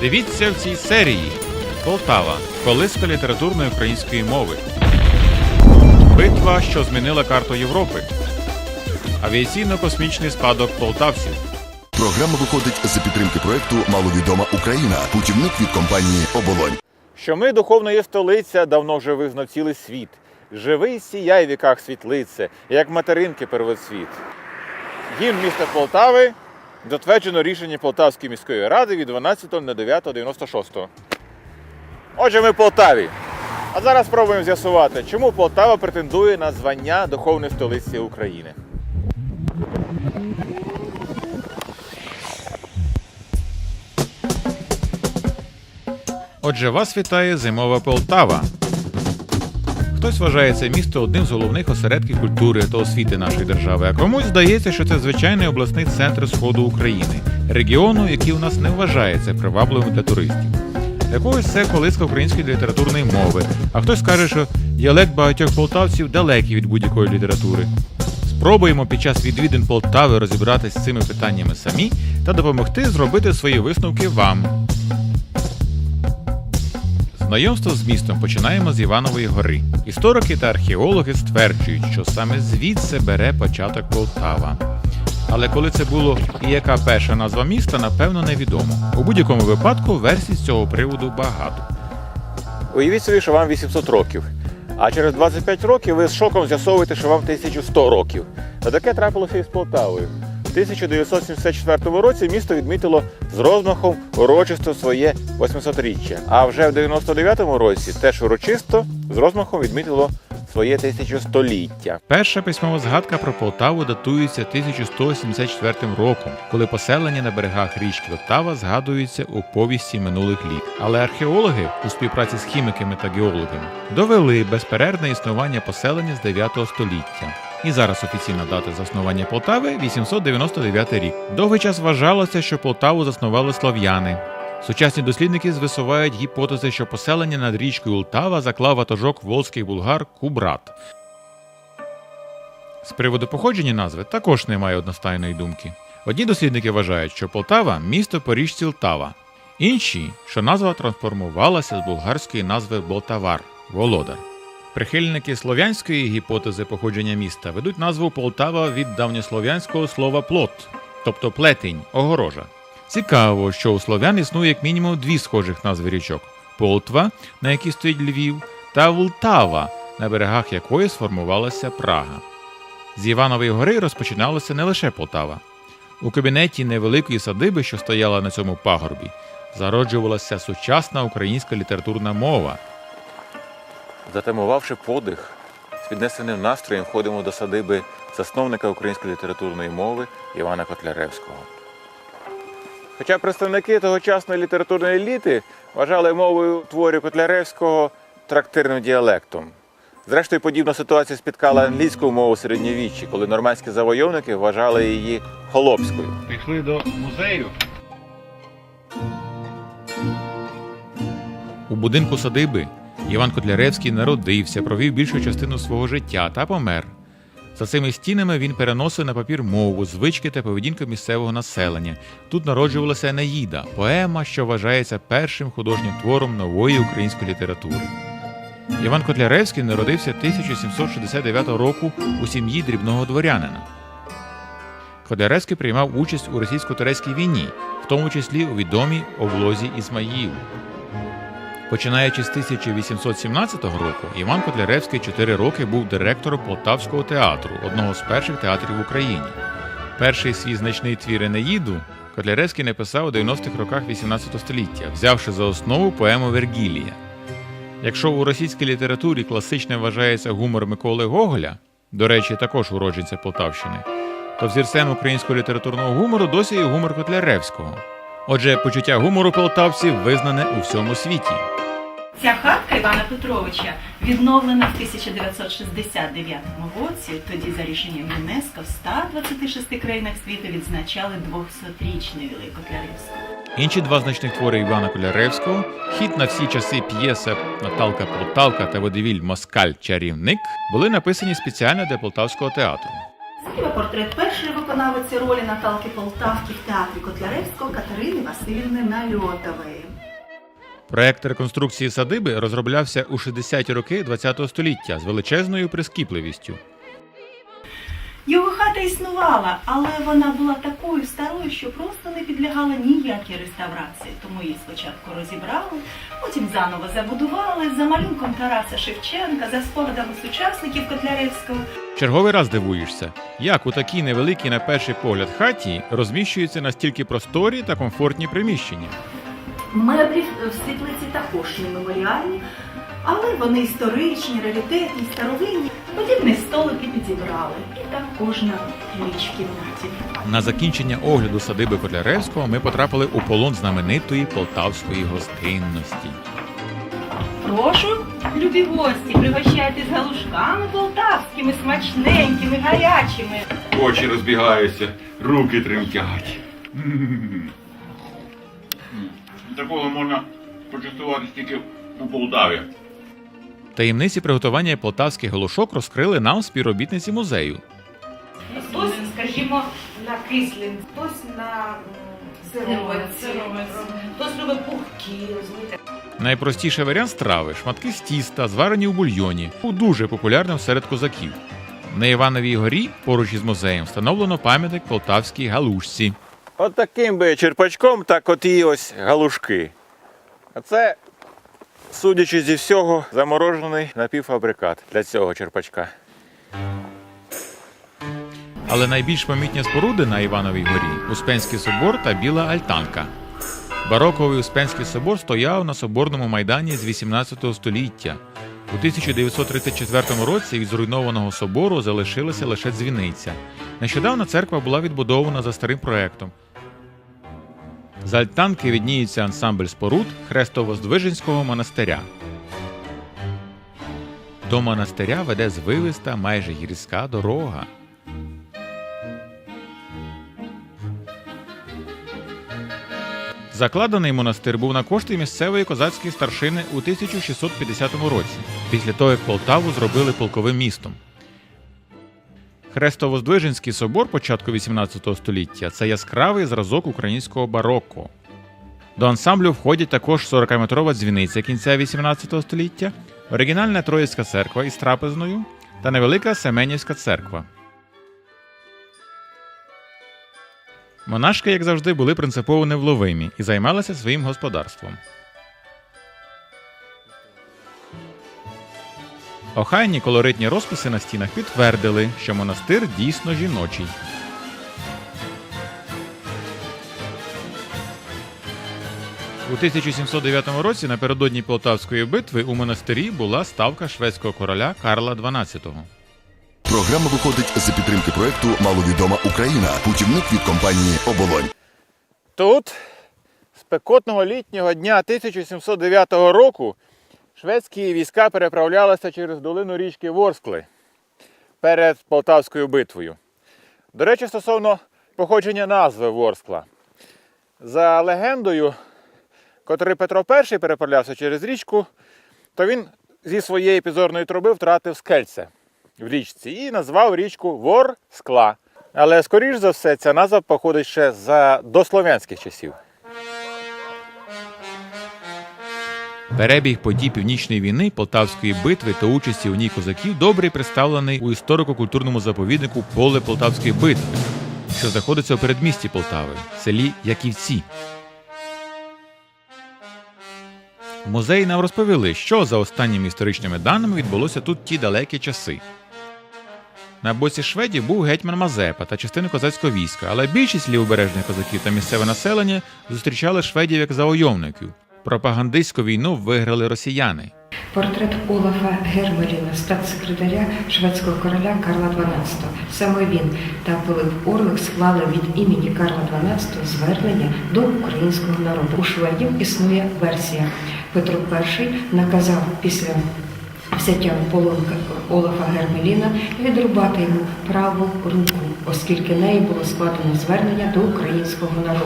Дивіться в цій серії Полтава. Колиска літературної української мови. Битва, що змінила карту Європи. Авіаційно-космічний спадок полтавців. Програма виходить за підтримки проекту Маловідома Україна. Путівник від компанії Оболонь. Що ми духовна є столиця, давно вже визнав цілий світ. Живий сіяй в віках світлице, як материнки первоцвіт. Гімн міста Полтави затверджено рішення Полтавської міської ради від 12.09.96. Отже, ми в Полтаві. А зараз спробуємо з'ясувати, чому Полтава претендує на звання духовної столиці України. Отже, вас вітає зимова Полтава. Хтось вважає це місто одним з головних осередків культури та освіти нашої держави, а комусь здається, що це звичайний обласний центр сходу України, регіону, який у нас не вважається привабливим для туристів. Для когось це колиска української літературної мови, а хтось каже, що діалект багатьох полтавців далекий від будь-якої літератури. Спробуємо під час відвідин Полтави розібратися з цими питаннями самі та допомогти зробити свої висновки вам. Знайомство з містом починаємо з Іванової гори. Історики та археологи стверджують, що саме звідси бере початок Полтава. Але коли це було і яка перша назва міста, напевно, невідомо. У будь-якому випадку версій з цього приводу багато. Уявіть собі, що вам 800 років. А через 25 років ви з шоком з'ясовуєте, що вам 1100 років. Та таке трапилося і з Полтавою. В 1974 році місто відмітило з розмахом урочисто своє 800-річчя. А вже в 99-му році теж урочисто з розмахом відмітило своє 1100-ліття. Перша письмова згадка про Полтаву датується 1174 роком, коли поселення на берегах річки Оттава згадується у повісті минулих літ. Але археологи у співпраці з хіміками та геологами довели безперервне існування поселення з 9 століття. І зараз офіційна дата заснування Полтави 899 рік. Довгий час вважалося, що Полтаву заснували слов'яни. Сучасні дослідники висувають гіпотези, що поселення над річкою Ултава заклав ватажок волзьких булгар Кубрат. З приводу походження назви також немає одностайної думки. Одні дослідники вважають, що Полтава місто по річці Лтава, інші, що назва трансформувалася з булгарської назви Болтавар Володар. Прихильники слов'янської гіпотези походження міста ведуть назву Полтава від давньослов'янського слова плот, тобто плетень, огорожа. Цікаво, що у слов'ян існує як мінімум дві схожих назви річок: Полтва, на якій стоїть Львів, та Влтава, на берегах якої сформувалася Прага. З Іванової гори розпочиналася не лише Полтава. У кабінеті невеликої садиби, що стояла на цьому пагорбі, зароджувалася сучасна українська літературна мова. Затамувавши подих, з піднесеним настроєм входимо до садиби засновника української літературної мови Івана Котляревського. Хоча представники тогочасної літературної еліти вважали мовою творів Котляревського трактирним діалектом. Зрештою, подібна ситуація спіткала англійську мову середньовіччі, коли нормандські завойовники вважали її холопською. Пішли до музею. У будинку садиби Іван Котляревський народився, провів більшу частину свого життя та помер. За цими стінами він переносив на папір мову, звички та поведінку місцевого населення. Тут народжувалася Енеїда, поема, що вважається першим художнім твором нової української літератури. Іван Котляревський народився 1769 року у сім'ї дрібного дворянина. Котляревський приймав участь у російсько-турецькій війні, в тому числі у відомій облозі Ізмаїл. Починаючи з 1817 року, Іван Котляревський 4 роки був директором Полтавського театру, одного з перших театрів в Україні. Перший свій значний твір Енеїду Котляревський написав у 90-х роках 18 століття, взявши за основу поему Вергілія. Якщо у російській літературі класичним вважається гумор Миколи Гоголя, до речі, також уродженця Полтавщини, то взірцем українського літературного гумору досі є гумор Котляревського. Отже, почуття гумору полтавців визнане у всьому світі. Ця хатка Івана Петровича відновлена в 1969 році. Тоді за рішенням ЮНЕСКО в 126 країнах світу відзначали 200-річний Ювілей Інші два значних твори Івана Коляревського хід на всі часи п'єса Наталка Полтавка та водевіль Москаль Чарівник були написані спеціально для Полтавського театру. Зліва портрет першої виконавиці ролі Наталки Полтавки в театрі Котляревського Катерини Васильівни Нальотової. Проект реконструкції садиби розроблявся у 60-ті роки ХХ століття з величезною прискіпливістю. Його хата існувала, але вона була такою старою, що просто не підлягала ніякій реставрації. Тому її спочатку розібрали, потім заново забудували за малюнком Тараса Шевченка, за спогадами сучасників Котляревського. Черговий раз дивуєшся, як у такій невеликій на перший погляд хаті розміщуються настільки просторі та комфортні приміщення. Меблі в світлиці також не меморіальні, але вони історичні, раритетні, старовинні. Подібний столик і підібрали. І так кожна річ в кімнаті. На закінчення огляду садиби Котляревського ми потрапили у полон знаменитої полтавської гостинності. Прошу, любі гості, пригощайтесь галушками полтавськими, смачненькими, гарячими. Очі розбігаються, руки тремтять. Такого можна почастувати тільки у Полтаві. Таємниці приготування полтавських голошок розкрили нам співробітниці музею. Хтось, скажімо, на кислин, хтось на сировиці, хтось любить пухкі, розумієте. Найпростіший варіант страви шматки з тіста, зварені у бульйоні, дуже популярним серед козаків. На Івановій горі, поруч із музеєм, встановлено пам'ятник полтавській галушці. От таким би черпачком, так от і ось галушки. А це, судячи зі всього, заморожений напівфабрикат для цього черпачка. Але найбільш помітні споруди на Івановій горі Успенський собор та Біла Альтанка. Бароковий Успенський собор стояв на соборному майдані з 18 століття. У 1934 році від зруйнованого собору залишилася лише дзвіниця. Нещодавно церква була відбудована за старим проектом. З Альтанки відніється ансамбль споруд Хрестово-Здвиженського монастиря. До монастиря веде звивиста майже гірська дорога. Закладений монастир був на кошти місцевої козацької старшини у 1650 році, після того як Полтаву зробили полковим містом. Хрестово-Здвиженський собор початку 18 століття це яскравий зразок українського бароко. До ансамблю входять також 40-метрова дзвіниця кінця 18 століття, оригінальна Троїцька церква із трапезною та невелика Семенівська церква. Монашки, як завжди, були принципово невловимі і займалися своїм господарством. Охайні колоритні розписи на стінах підтвердили, що монастир дійсно жіночий. У 1709 році напередодні Полтавської битви у монастирі була ставка шведського короля Карла XII. Програма виходить за підтримки проекту Маловідома Україна. Путівник від компанії Оболонь. Тут, спекотного літнього дня 1709 року, шведські війська переправлялися через долину річки Ворскли перед Полтавською битвою. До речі, стосовно походження назви Ворскла. За легендою, котрий Петро І переправлявся через річку, то він зі своєї підзорної труби втратив скельце в річці і назвав річку Ворскла. Але, скоріш за все, ця назва походить ще за дослов'янських часів. Перебіг подій Північної війни, Полтавської битви та участі у ній козаків добре представлений у історико-культурному заповіднику Поле Полтавської битви, що знаходиться у передмісті Полтави, селі Яківці. В музеї нам розповіли, що за останніми історичними даними відбулося тут ті далекі часи. На боці шведів був гетьман Мазепа та частини козацького війська, але більшість лівобережних козаків та місцеве населення зустрічали шведів як завойовників. Пропагандистську війну виграли росіяни. Портрет Олафа Гермеліна, статс-секретаря шведського короля Карла XII. Саме він та Пилип Орлик склали від імені Карла XII звернення до українського народу. У шведів існує версія. Петро І наказав після взяття в полон Олафа Гермеліна відрубати йому праву руку, оскільки нею було складено звернення до українського народу.